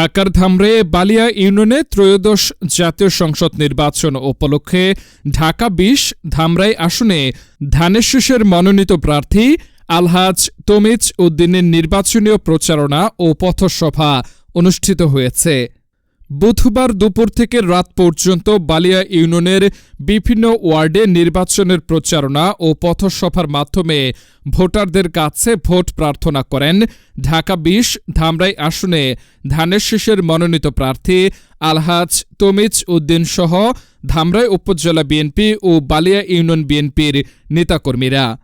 ঢাকার ধামরে বালিয়া ইউনিয়নে ত্রয়োদশ জাতীয় সংসদ নির্বাচন উপলক্ষে ঢাকা বিশ, ধামরাই আসনে ধানের শীষের মনোনীত প্রার্থী আলহাজ তমিজ উদ্দিনের নির্বাচনীয় প্রচারণা ও পথসভা অনুষ্ঠিত হয়েছে। বুধবার দুপুর থেকে রাত পর্যন্ত বালিয়া ইউনিয়নের বিভিন্ন ওয়ার্ডে নির্বাচনের প্রচারণা ও পথসভার মাধ্যমে ভোটারদের কাছে ভোট প্রার্থনা করেন ঢাকা বিশ, ধামরাই আসনে ধানের শীষের মনোনীত প্রার্থী আলহাজ তমিজ উদ্দিন সহ ধামরাই উপজেলা বিএনপি ও বালিয়া ইউনিয়ন বিএনপির নেতাকর্মীরা।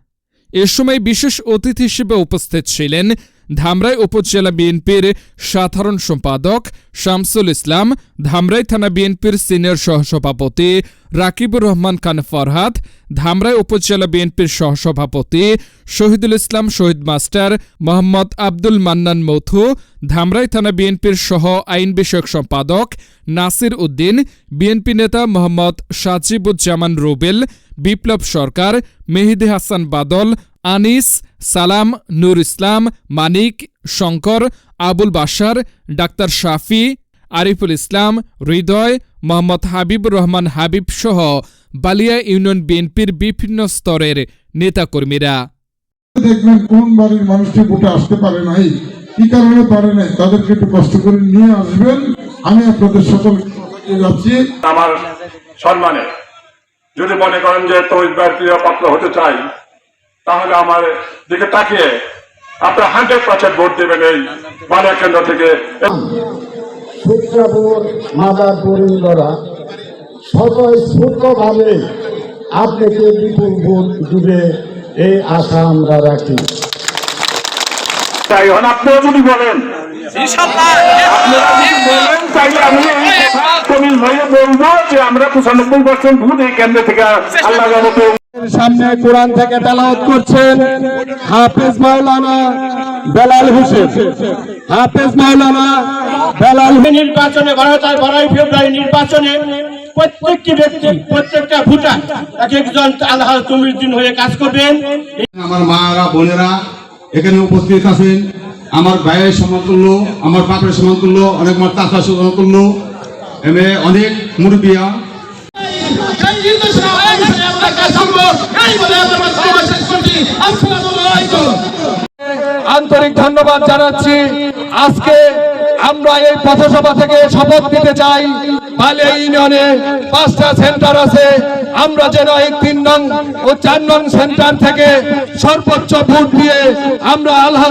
এ সময় বিশেষ অতিথি হিসেবে উপস্থিত ছিলেন ধামরাই উপজেলা বিএনপির সাধারণ সম্পাদক শামসুল ইসলাম, ধামরাই থানা বিএনপির সিনিয়র সহসভাপতি রাকিবুর রহমান খান ফরহাদ, ধামরাই উপজেলা বিএনপির সহসভাপতি শহীদুল ইসলাম, শহীদ মাস্টার মোহাম্মদ আব্দুল মান্নান মথু, ধামরাই থানা বিএনপির সহ আইন বিষয়ক সম্পাদক নাসির উদ্দিন, বিএনপি নেতা মোহাম্মদ সাজিবুজ্জামান রুবেল, বিপ্লব সরকার, মেহিদি হাসান বাদল আনিস সালাম নুর ইসলাম মানিক শঙ্কর আবুল বাশার ডাক্তার শাফি আরিফুল ইসলাম হৃদয় মোহাম্মদ হাবিবুর রহমান হাবিব সহ বালিয়া ইউনিয়ন বিএনপির বিভিন্ন স্তরের নেতাকর্মীরা। দেখবেন কোন বাড়ির মানুষটি ভোটে আসতে পারে নাই কি কারণে পারে নাই তাদেরকে একটু কষ্ট করে নিয়ে আসবেন। আমি আপনাদের সকল যাচ্ছি। আমার সম্মানে যদি মনে করেন যে তৈরি প্রিয় পাত্র হতে চাই তাহলে আমার দিকে তাকিয়ে আপনার হান্ড্রেড পার্সেন্ট ভোট দেবেন এই বালিয়া কেন্দ্র থেকে। সূত্রাপুর মাদার পরিন্দরা স্বতঃস্ফূর্তভাবে আপনাকে বিপুল ভোট দিবে এই আশা আমরা রাখি। তাই এখন বলেন আপনারা যদি বলেন আমি এই কথা তমিল ভাইয়ে বলব যে আমরা পঁচানব্বই পার্সেন্ট ভোট এই কেন্দ্র থেকে আল্লাহ সামনে কোরআন থেকে তেলাওয়াত করছেন হাফেজ মাওলানা বেলাল হোসেন। হাফেজ মাওলানা বেলাল নির্বাচনে বারোটায় বারোই ফেব্রুয়ারি নির্বাচনে প্রত্যেকটি ব্যক্তি প্রত্যেকটা ভোটার এক একজন আল্লাহ তুমির দিন হয়ে কাজ করবেন। আমার মারা বোনেরা এখানে উপস্থিত আছেন। আমার ভাইয়ের সমতুল্য আমার বাপের সমতুল্য অনেক আমার চাষার সমতুল্য এমে অনেক মুরব্বিয়া আন্তরিক ধন্যবাদ জানাচ্ছি। আজকে আমরা এই পথসভা থেকে শপথ নিতে চাই। বালিয়া ইউনিয়নে পাঁচটা সেন্টার আছে। আমরা যেন এই তিন নং ও চার নং সেন্টার থেকে সর্বোচ্চ ভোট দিয়ে আমরা আল্লাহ